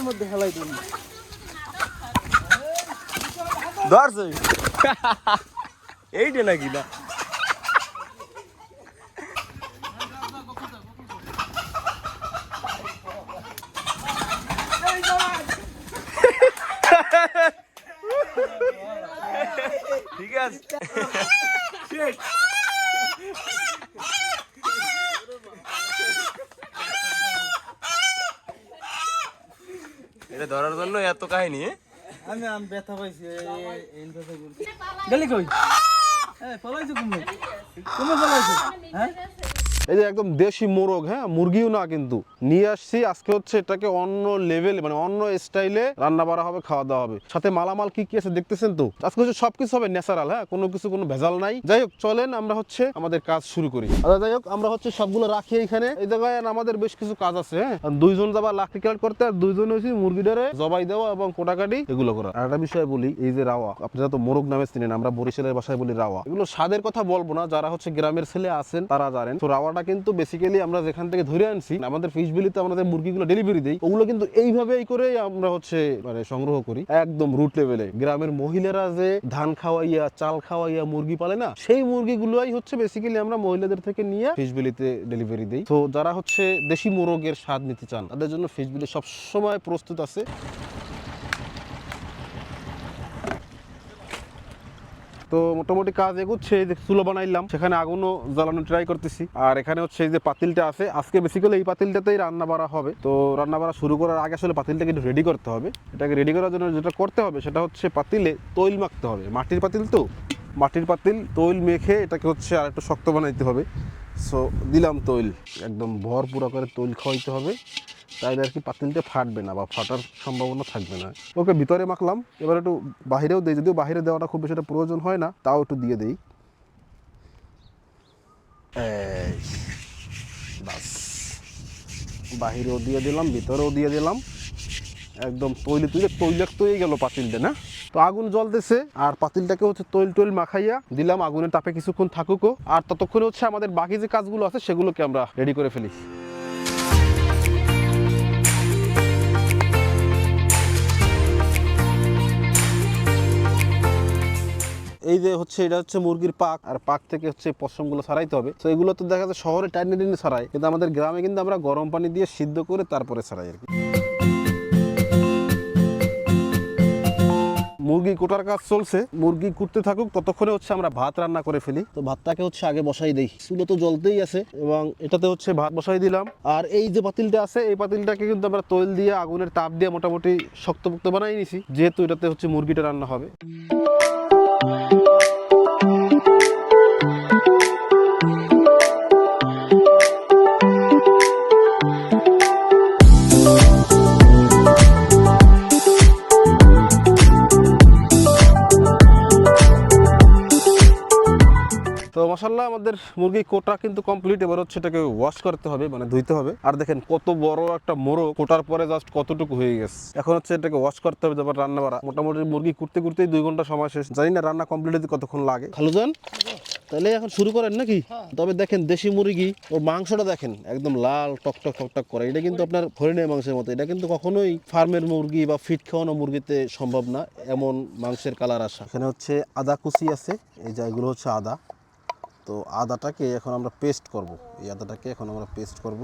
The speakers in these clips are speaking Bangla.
তেলের মধ্যে হেলাই দিন। ধরছে। এইটা নাকি না? ঠিক আছে এটা এত কাহিনী? আমি আম ব্যথা পাইছি গেলি কই? এই ফলাইছো তুমি তুমি পলাইছো? হ্যাঁ? এই যে একদম দেশি মোরগ হ্যাঁ? মুরগিও না কিন্তু। নিয়ে আসছি, আজকে হচ্ছে এটাকে অন্য লেভেল মানে অন্য স্টাইলে রান্না বাড়া হবে খাওয়া দাওয়া হবে। সাথে মালামাল কি কি আছে দেখতেছেন তো? আজকে হচ্ছে সবকিছু হবে ন্যাচারাল হ্যাঁ? কোনো কিছু, কোনো ভেজাল নাই। যাই হোক, চলেন, আমরা হচ্ছে আমাদের কাজ শুরু করি। আচ্ছা যাই হোক, আমরা হচ্ছে সবগুলো রাখি এখানে। এই জায়গায় আমাদের বেশ কিছু কাজ আছে হ্যাঁ? দুইজন যাবা লাকড়ি কালেক্ট করতে, আর দুইজন হচ্ছে মুরগিটারে জবাই দেওয়া এবং কোটাকাটি এগুলো করা। আর একটা বিষয় বলি, এই যে রাওয়া, আপনারা তো মোরগ নামে চিনেন, আমরা বরিশালের ভাষায় বলি রাওয়া। এগুলো স্বাদের কথা বলব না, যারা হচ্ছে গ্রামের ছেলে আছেন, তারা জানেন। তো রাওয়াটা কিন্তু বেসিক্যালি আমরা যেখান থেকে ধরে আনছি, আমাদের ফিশ বিলিতে আমাদের মুরগিগুলো ডেলিভারি দেই, ওগুলো কিন্তু এইভাবেই করে আমরা হচ্ছে মানে সংগ্রহ করি। একদম রুট লেভেলে গ্রামের মহিলারা যে ধান খাওয়াইয়া, চাল খাওয়াইয়া মুরগি পালে না, সেই মুরগিগুলোই হচ্ছে বেসিক্যালি আমরা মহিলাদের থেকে নিয়ে ফিশ বিলিতে ডেলিভারি দিই। তো যারা হচ্ছে দেশি মোরগের স্বাদ নিতে চান, তাদের জন্য ফিশ বিলি সবসময় প্রস্তুত আছে। তো মোটামুটি কাজ এগুচ্ছে, এই যে চুলো বানাইলাম, সেখানে আগুনও জ্বালানো ট্রাই করতেছি। আর এখানে হচ্ছে এই যে পাতিলটা আছে, আজকে বেসিক্যালি এই পাতিলটাতেই রান্না বাড়া হবে। তো রান্না বাড়া শুরু করার আগে আসলে পাতিলটাকে একটু রেডি করতে হবে। এটাকে রেডি করার জন্য যেটা করতে হবে, সেটা হচ্ছে পাতিলে তৈল মাখতে হবে। মাটির পাতিল তো? মাটির পাতিল, তৈল মেখে এটাকে হচ্ছে আর একটু শক্ত বানাইতে হবে। সো দিলাম তৈল। একদম ভরপুরা করে তৈল খাওয়াইতে হবে। তাইলে আর কি পাতিলটা ফাটবে না বা ফাটার সম্ভাবনা থাকবে না। ওকে, ভিতরে মাখলাম। এবার একটু বাহিরেও দেই, যদিও বাহিরে দেওয়াটা খুব বেশি প্রয়োজন হয় না, তাও একটু দিয়ে দেই। বাস। বাহিরেও দিয়ে দিলাম, ভিতরেও দিয়ে দিলাম। একদম তৈলি তুলে তৈলাক তৈরি গেল পাতিলটা, না? তো আগুন জল জ্বলতেছে, আর পাতিলটাকে হচ্ছে তৈল টৈল মাখাইয়া দিলাম আগুনের তাপে কিছুক্ষণ থাকুকও আর ততক্ষণে হচ্ছে আমাদের বাকি যে কাজগুলো আছে, সেগুলোকে আমরা রেডি করে ফেলি। এই যে হচ্ছে, এটা হচ্ছে মুরগির পাক, আর পাক থেকে হচ্ছে পশমগুলো ছাড়াইতে হবে। তো এগুলো তো দেখা যাচ্ছে শহরে টাইনে টেনে ছাড়াই কিন্তু আমাদের গ্রামে কিন্তু আমরা গরম পানি দিয়ে সিদ্ধ করে তারপরে ছাড়াই আর কি। মুরগি কোটার কাজ চলছে। মুরগি কুটতে থাকুক, ততক্ষণে হচ্ছে আমরা ভাত রান্না করে ফেলি। তো ভাতটাকে হচ্ছে আগে বসাই দিই। চুলো তো জ্বলতেই আছে, এবং এটাতে হচ্ছে ভাত বসাই দিলাম। আর এই যে পাতিলটা আছে, এই পাতিলটাকে কিন্তু আমরা তৈল দিয়ে, আগুনের তাপ দিয়ে মোটামুটি শক্তপোক্ত বানাই নিছি। যেহেতু এটাতে হচ্ছে মুরগিটা রান্না হবে। মশাল্লাহ আমাদের মুরগি কোটা কিন্তু কমপ্লিট এবার হচ্ছে এটাকে ওয়াশ করতে হবে মানে ধুইতে হবে। আর দেখেন কত বড় একটা মোরগ কোটার পরে জাস্ট কতটুকু হয়ে গেছে। এখন হচ্ছে এটাকে ওয়াশ করতে হবে তারপর রান্না বাড়া। মোটামুটি মুরগি কুটতে কুটতেই দুই ঘণ্টা সময় শেষ। জানি না রান্না কমপ্লিট হতে কতক্ষণ লাগে। খালু যান তাহলে এখন শুরু করেন নাকি? তবে দেখেন দেশি মুরগি ও মাংসটা দেখেন একদম লাল টকটক টকটক করে। এটা কিন্তু আপনার হরিণের মাংসের মতো। এটা কিন্তু কখনোই ফার্মের মুরগি বা ফিট খাওয়ানো মুরগিতে সম্ভব না এমন মাংসের কালার আসা। এখানে হচ্ছে আদা কুচি আছে। এই জায়গাগুলো হচ্ছে আদা। তো আদাটাকে এখন আমরা পেস্ট করব। এই আদাটাকে এখন আমরা পেস্ট করব।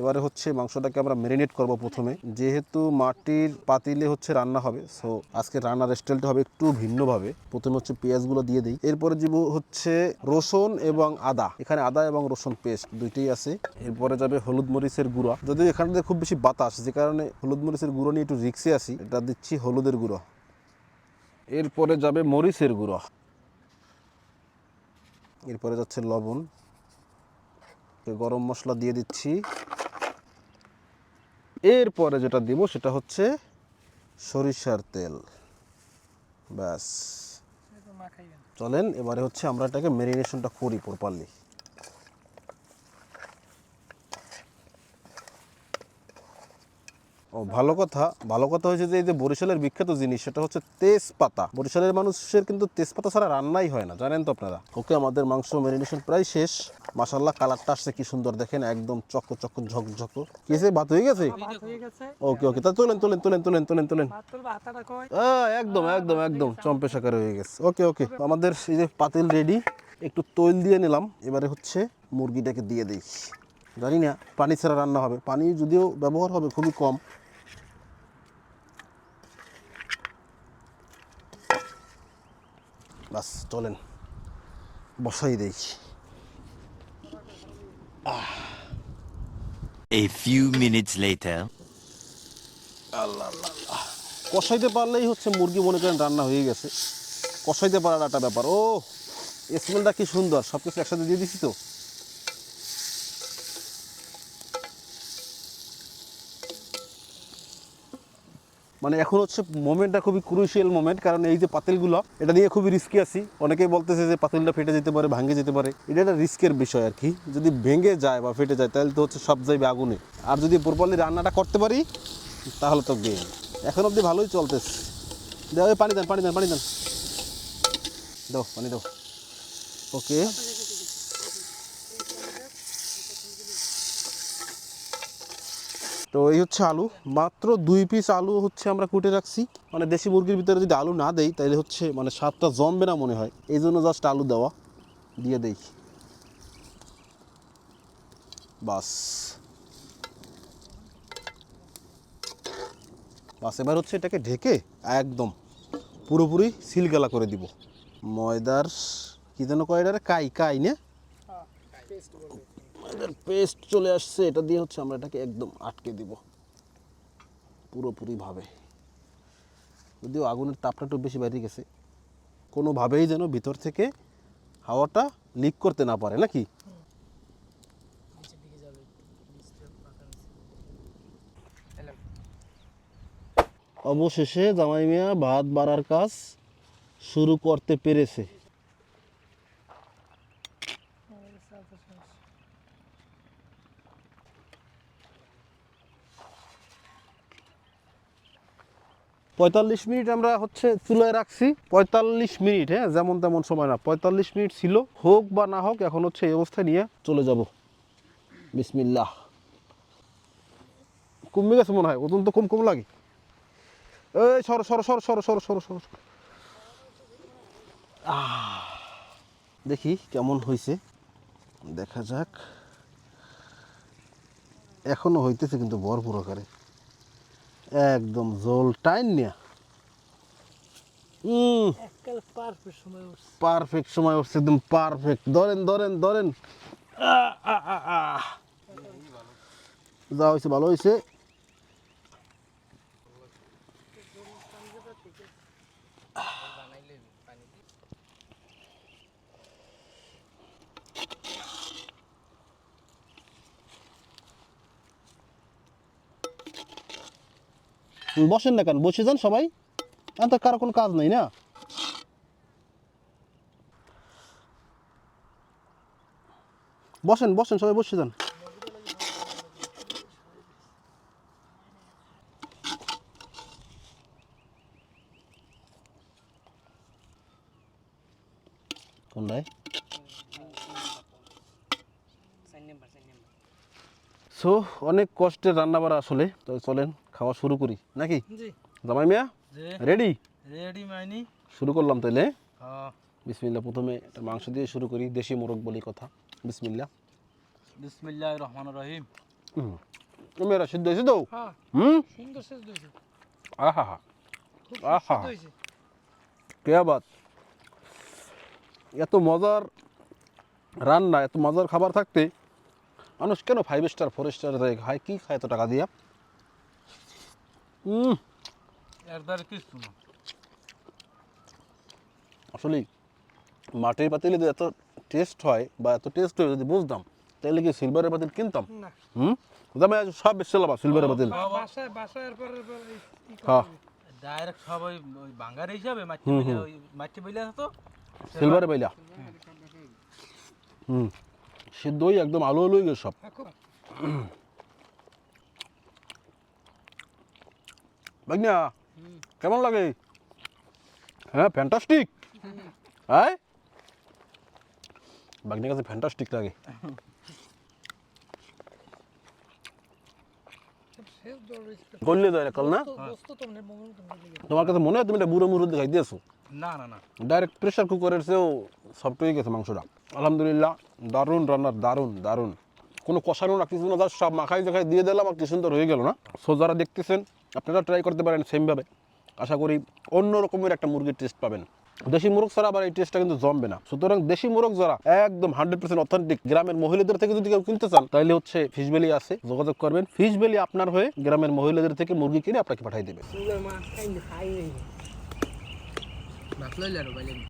এবারে হচ্ছে মাংসটাকে আমরা ম্যারিনেট করব প্রথমে। যেহেতু মাটির পাতিলে হচ্ছে রান্না হবে সো আজকে রান্নার স্টাইলটা হবে একটু ভিন্নভাবে। প্রথমে হচ্ছে পেঁয়াজগুলো দিয়ে দিই। এরপরে দিব হচ্ছে রসুন এবং আদা। এখানে আদা এবং রসুন পেস্ট দুইটাই আছে। এরপরে যাবে হলুদ মরিচের গুঁড়া। যদিও এখানে খুব বেশি বাতাস, যে কারণে হলুদ মরিচের গুঁড়ো নিয়ে একটু রিক্সে আসি এটা দিচ্ছি হলুদের গুঁড়ো। এরপরে যাবে মরিচের গুঁড়ো। এরপরে যাচ্ছে লবণ। গরম মশলা দিয়ে দিচ্ছি। এরপরে যেটা দিব সেটা হচ্ছে সরিষার তেল। ব্যাস। চলেন এবারে হচ্ছে আমরা এটাকে ম্যারিনেশনটা করি প্রপারলি ও ভালো কথা। ভালো কথা হয়েছে যে এই যে বরিশালের বিখ্যাত জিনিস সেটা হচ্ছে তেজপাতা। বরিশালের মানুষের কিন্তু তেজপাতা ছাড়া রান্নাই হয় না জানেন তো আপনারা? ওকে আমাদের মাংস ম্যারিনেশন প্রায় শেষ। মাশাল্লাহ কালারটা আসছে কি সুন্দর দেখেন একদম চক্ক চক্ক ঝক ঝক হয়ে গেছে? ভাত হয়ে গেছে। ওকে ওকে তা তোলেন তোলেন তোলেন তোলেন তোলেন তোলেন। একদম একদম একদম চম্পে সাকার হয়ে গেছে। ওকে ওকে আমাদের এই যে পাতিল রেডি একটু তৈল দিয়ে নিলাম। এবারে হচ্ছে মুরগিটাকে দিয়ে দিই। জানি না পানি ছাড়া রান্না হবে। পানি যদিও ব্যবহার হবে খুবই কম বাস চলেন বসাই দেখি। A few minutes later. কষাইতে পারলেই হচ্ছে মুরগি মনে করেন রান্না হয়ে গেছে। কষাইতে পারার একটা ব্যাপার। ও স্মেলটা কি সুন্দর। সব কিছু একসাথে দিয়ে দিছি তো। মানে এখন হচ্ছে মোমেন্টটা খুবই ক্রুশিয়াল মোমেন্ট কারণ এই যে পাতিলগুলো, এটা নিয়ে খুবই রিস্কি আছি। অনেকেই বলতেছে যে পাতিলটা ফেটে যেতে পারে, ভাঙে যেতে পারে। এটা একটা রিস্কের বিষয় আর কি। যদি ভেঙে যায় বা ফেটে যায়, তাহলে তো হচ্ছে সব যাইবে আগুনে। আর যদি প্রপারলি রান্নাটা করতে পারি, তাহলে তো গেম এখন অবধি ভালোই চলতেছে। দাও এই পানি দেন পানি দেন পানি দেন। দাও, পানি দাও। ওকে তো এই হচ্ছে আলু। মাত্র দুই পিস আলু হচ্ছে আমরা কুটে রাখছি। মানে দেশি মুরগির ভিতরে যদি আলু না দেই, তাহলে হচ্ছে মানে স্বাদটা জমবে না মনে হয়। এই জন্য জাস্ট আলু দেওয়া। দিয়ে দেই। বাস। বাস, এবার হচ্ছে এটাকে ঢেকে একদম পুরোপুরি সিলগালা করে দিব। ময়দার কি যেন কয় কাই কাই না? ময়দার পেস্ট চলে আসছে, এটা দিয়ে হচ্ছে আমরা এটাকে একদম আটকে দিব। পুরোপুরিভাবে। যদিও আগুনের তাপটা একটু বেশি বাইরে গেছে, কোনোভাবেই যেন ভিতর থেকে হাওয়াটা লিক করতে না পারে, নাকি? অবশেষে জামাই মিয়া ভাত বাড়ার কাজ শুরু করতে পেরেছে। পঁয়তাল্লিশ মিনিট আমরা হচ্ছে চুলায় রাখছি। পঁয়তাল্লিশ মিনিট হ্যাঁ যেমন তেমন সময় না। পঁয়তাল্লিশ মিনিট ছিল, হোক বা না হোক, এখন হচ্ছে এই অবস্থায় নিয়ে চলে যাব। বিসমিল্লাহ। কমে গেছে মনে হয়, ওজন তো কম কম লাগে। এই, সর সর সর সর সর সর সর দেখি কেমন হয়েছে দেখা যাক। এখনও হইতেছে কিন্তু ভরপুর আকারে। একদম জোল টাইন নিয়া। পারফেক্ট সময় উঠছে। পারফেক্ট সময় উঠছে একদম পারফেক্ট ধরেন ধরেন ধরেন। যা হয়েছে ভালো হয়েছে বসেন না কেন? বসে যান সবাই। আর তো কারও কোনো কাজ নেই না। বসেন বসেন সবাই বসে যান। কোনটায় সো অনেক কষ্টের রান্না বাড়া আসলে। তো চলেন। খাওয়া শুরু করি নাকি? জামাই মিয়া রেডি রেডি মাইনি। শুরু করলাম তাইলে। হ্যাঁ। বিসমিল্লা প্রথমে একটা মাংস দিয়ে শুরু করি দেশি মোরগ বলি কথা। বিসমিল্লা বিসমিল্লাহ রহমান রহিম। হুম। মেয়েরা সিদ্ধ হয়েছে তো? হ্যাঁ। হুম? সুন্দর শেষ হয়েছে। আহা। হা আহা। সুন্দর হয়েছে। কেয়া বাত এত মজার রান্না এত মজার খাবার থাকতে মানুষ কেন ফাইভ স্টার ফোর স্টার খায়? কি খায় এত টাকা দিয়া? হুম এর দ্বারা কিছু না আসলে মাটির পাতিলে যদি এত টেস্ট হয় বা এত টেস্ট হয় যদি বুঝতাম তাহলে কি সিলভারের পাতিল কিনতাম? হুম? দামে আজ সব বেশি লাভ সিলভারের পাতিল। হ্যাঁ। ডাইরেক্ট সব ওই বাঙ্গার হিসাবে মাটি মাটি বইলে তো। সিলভারে পাইলা হুম। সিদ্ধই একদম আলু আলুই গেছে সব। বাগনা কেমন লাগে? হ্যাঁ ফ্যান্টাস্টিক হ্যাঁ বাগনির কাছে ফ্যান্টাস্টিক লাগে। গল্লে দেয় কাল না? তোমার কাছে মনে হয় তুমি এটা বুড়ো মুড়ো দেখাই দিয়েছ না না না। ডাইরেক্ট প্রেশার কুকারের চেয়েও সফট হয়ে গেছে মাংসটা। আলহামদুলিল্লাহ দারুণ রান্নার দারুণ দারুণ। কোনো কষানো না কিছু না সব মাখাই দেখাই দিয়ে দিলাম আর কি সুন্দর হয়ে গেল না? সো যারা দেখতেছেন। আপনারা ট্রাই করতে পারেন সেমভাবে আশা করি অন্য রকমের একটা মুরগির টেস্ট পাবেন। দেশি মোরগ ছাড়া আবার এই টেস্টটা কিন্তু জমবে না। সুতরাং দেশি মোরগ যারা একদম হান্ড্রেড পার্সেন্ট অথেন্টিক গ্রামের মহিলাদের থেকে যদি কেউ কিনতে চান তাহলে হচ্ছে ফিশ ভ্যালি আছে, যোগাযোগ করবেন। ফিশ ভ্যালি আপনার হয়ে গ্রামের মহিলাদের থেকে মুরগি কিনে আপনাকে পাঠিয়ে দেবে।